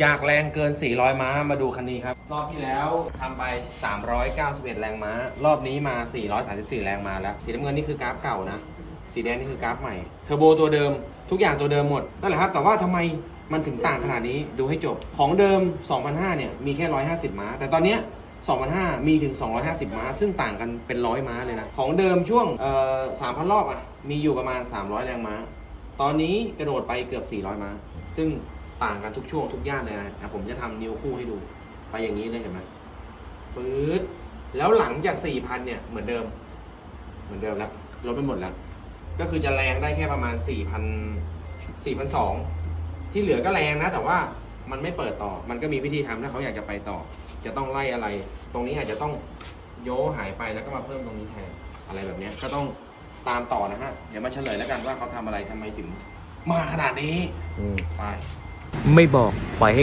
อยากแรงเกิน 400 ม้า มาดูคันนี้ครับ รอบที่แล้วทำไป 391 แรงม้า รอบนี้มา 434 แรงม้าแล้ว สีน้ำเงินนี่คือกราฟเก่านะ สีแดงนี่คือกราฟใหม่ เทอร์โบตัวเดิม ทุกอย่างตัวเดิมหมด นั่นแหละครับ แต่ว่าทำไมมันถึงต่างขนาดนี้ ดูให้จบ ของเดิม 2,500 เนี่ย มีแค่ 150 ม้า แต่ตอนเนี้ย2,500 มีถึง 250 ม้า ซึ่งต่างกันเป็นร้อยม้าเลยนะ ของเดิมช่วงเอ่อ3,000 รอบอะ มีอยู่ประมาณ 300 แรงม้า ตอนนี้กระโดดไปเกือบ 400 ม้า ซึ่ง ต่างกันทุกช่วงทุกย่านเลยนะอะผมจะทำนิ้วคู่ให้ดู ไปอย่างนี้เลยเห็นไหมปื๊ดแล้วหลังจาก4,000เนี่ยเหมือนเดิม เหมือนเดิมแล้วลดไปหมดแล้ว ก็คือจะแรงได้แค่ประมาณ4,000 4,200ที่เหลือก็แรงนะ แต่ว่ามันไม่เปิดต่อ มันก็มีวิธีทำถ้าเขาอยากจะไปต่อ จะต้องไล่อะไร ตรงนี้อาจจะต้องโยหายไปแล้วก็มาเพิ่มตรงนี้แทนอะไรแบบเนี้ยก็ต้องตามต่อนะฮะ เดี๋ยวมาเฉลยแล้วกันว่าเขาทำอะไรทำไมถึงมาขนาดนี้อืมไป ไม่บอกปล่อยให้ง